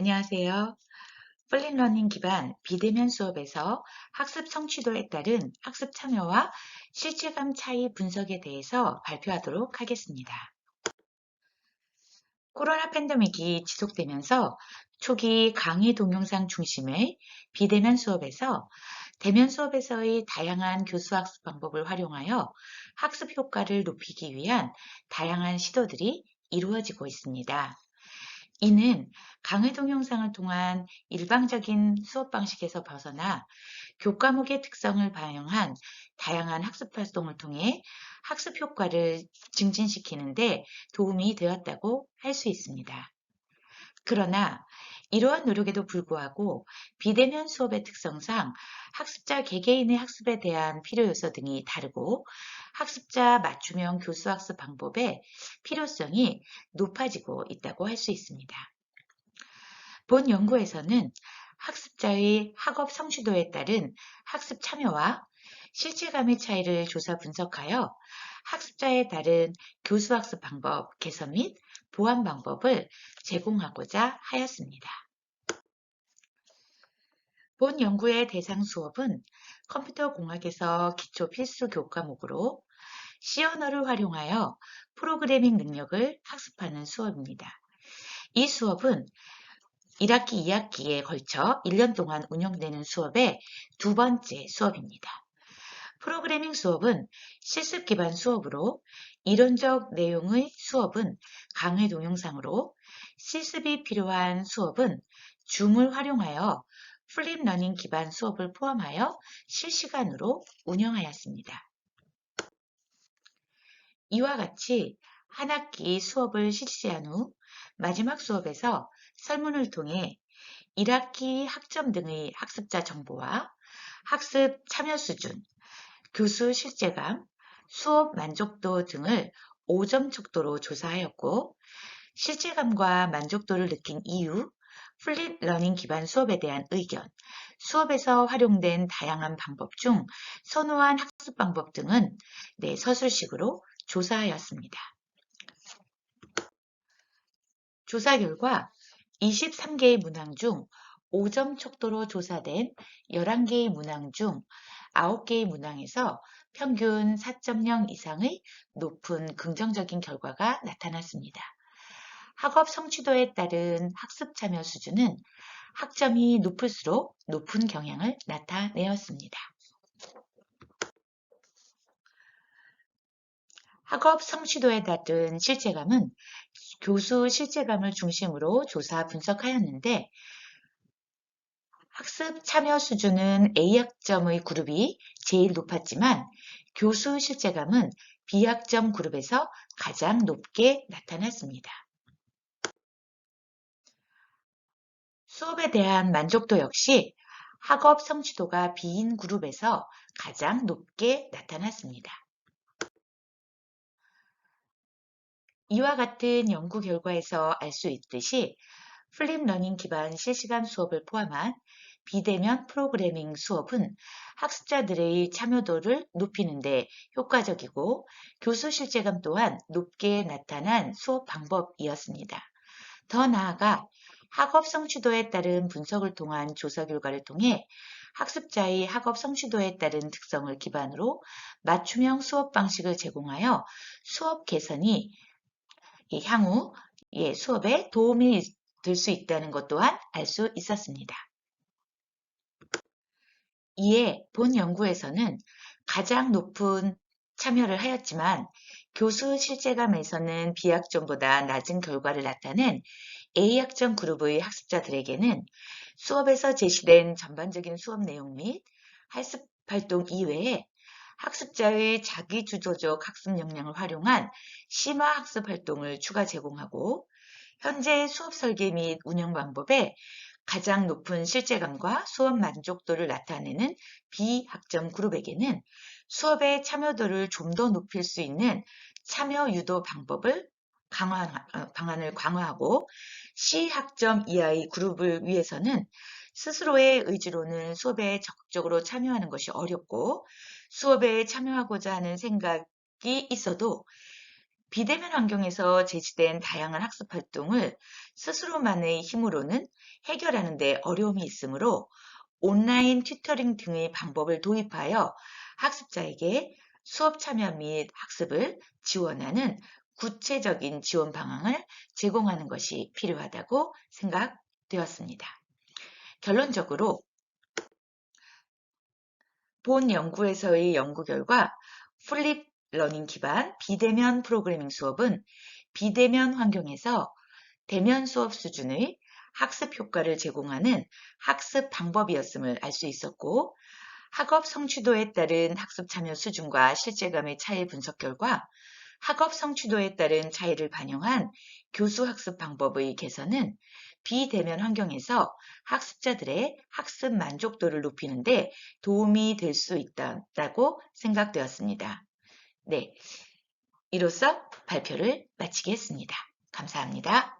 안녕하세요. 플립러닝 기반 비대면 수업에서 학습 성취도에 따른 학습 참여와 실질감 차이 분석에 대해서 발표하도록 하겠습니다. 코로나 팬데믹이 지속되면서 초기 강의 동영상 중심의 비대면 수업에서 대면 수업에서의 다양한 교수 학습 방법을 활용하여 학습 효과를 높이기 위한 다양한 시도들이 이루어지고 있습니다. 이는 강의 동영상을 통한 일방적인 수업 방식에서 벗어나 교과목의 특성을 반영한 다양한 학습 활동을 통해 학습 효과를 증진시키는 데 도움이 되었다고 할 수 있습니다. 그러나 이러한 노력에도 불구하고 비대면 수업의 특성상 학습자 개개인의 학습에 대한 필요 요소 등이 다르고 학습자 맞춤형 교수 학습 방법의 필요성이 높아지고 있다고 할 수 있습니다. 본 연구에서는 학습자의 학업 성취도에 따른 학습 참여와 실질감의 차이를 조사 분석하여 학습자에 따른 교수 학습 방법 개선 및 보완 방법을 제공하고자 하였습니다. 본 연구의 대상 수업은 컴퓨터 공학에서 기초 필수 교과목으로 C 언어를 활용하여 프로그래밍 능력을 학습하는 수업입니다. 이 수업은 1학기, 2학기에 걸쳐 1년 동안 운영되는 수업의 두 번째 수업입니다. 프로그래밍 수업은 실습 기반 수업으로 이론적 내용의 수업은 강의 동영상으로 실습이 필요한 수업은 줌을 활용하여 플립 러닝 기반 수업을 포함하여 실시간으로 운영하였습니다. 이와 같이 한 학기 수업을 실시한 후 마지막 수업에서 설문을 통해 1학기 학점 등의 학습자 정보와 학습 참여 수준, 교수 실제감, 수업 만족도 등을 5점 척도로 조사하였고 실질감과 만족도를 느낀 이유, 플립 러닝 기반 수업에 대한 의견, 수업에서 활용된 다양한 방법 중 선호한 학습 방법 등은 네, 서술식으로 조사하였습니다. 조사 결과 23개의 문항 중 5점 척도로 조사된 11개의 문항 중 9개의 문항에서 평균 4.0 이상의 높은 긍정적인 결과가 나타났습니다. 학업 성취도에 따른 학습 참여 수준은 학점이 높을수록 높은 경향을 나타내었습니다. 학업 성취도에 따른 실제감은 교수 실제감을 중심으로 조사 분석하였는데 학습 참여 수준은 A학점의 그룹이 제일 높았지만 교수 실제감은 B학점 그룹에서 가장 높게 나타났습니다. 수업에 대한 만족도 역시 학업 성취도가 B인 그룹에서 가장 높게 나타났습니다. 이와 같은 연구 결과에서 알 수 있듯이 플립 러닝 기반 실시간 수업을 포함한 비대면 프로그래밍 수업은 학습자들의 참여도를 높이는 데 효과적이고 교수 실제감 또한 높게 나타난 수업 방법이었습니다. 더 나아가 학업 성취도에 따른 분석을 통한 조사 결과를 통해 학습자의 학업 성취도에 따른 특성을 기반으로 맞춤형 수업 방식을 제공하여 수업 개선이 향후 수업에 도움이 될 수 있다는 것 또한 알 수 있었습니다. 이에 본 연구에서는 가장 높은 참여를 하였지만 교수 실제감에서는 B학점보다 낮은 결과를 나타낸 A학점 그룹의 학습자들에게는 수업에서 제시된 전반적인 수업 내용 및 학습 활동 이외에 학습자의 자기주도적 학습 역량을 활용한 심화 학습 활동을 추가 제공하고 현재 수업 설계 및 운영 방법에 가장 높은 실제감과 수업 만족도를 나타내는 비학점 그룹에게는 수업의 참여도를 좀 더 높일 수 있는 참여 유도 방법을 강화, 어, 방안을 강화하고 C학점 이하의 그룹을 위해서는 스스로의 의지로는 수업에 적극적으로 참여하는 것이 어렵고 수업에 참여하고자 하는 생각이 있어도 비대면 환경에서 제시된 다양한 학습 활동을 스스로만의 힘으로는 해결하는 데 어려움이 있으므로 온라인 튜터링 등의 방법을 도입하여 학습자에게 수업 참여 및 학습을 지원하는 구체적인 지원 방안을 제공하는 것이 필요하다고 생각되었습니다. 결론적으로 본 연구에서의 연구 결과 플립 러닝 기반 비대면 프로그래밍 수업은 비대면 환경에서 대면 수업 수준의 학습 효과를 제공하는 학습 방법이었음을 알 수 있었고 학업 성취도에 따른 학습 참여 수준과 실제감의 차이 분석 결과 학업 성취도에 따른 차이를 반영한 교수 학습 방법의 개선은 비대면 환경에서 학습자들의 학습 만족도를 높이는 데 도움이 될 수 있다고 생각되었습니다. 네, 이로써 발표를 마치겠습니다. 감사합니다.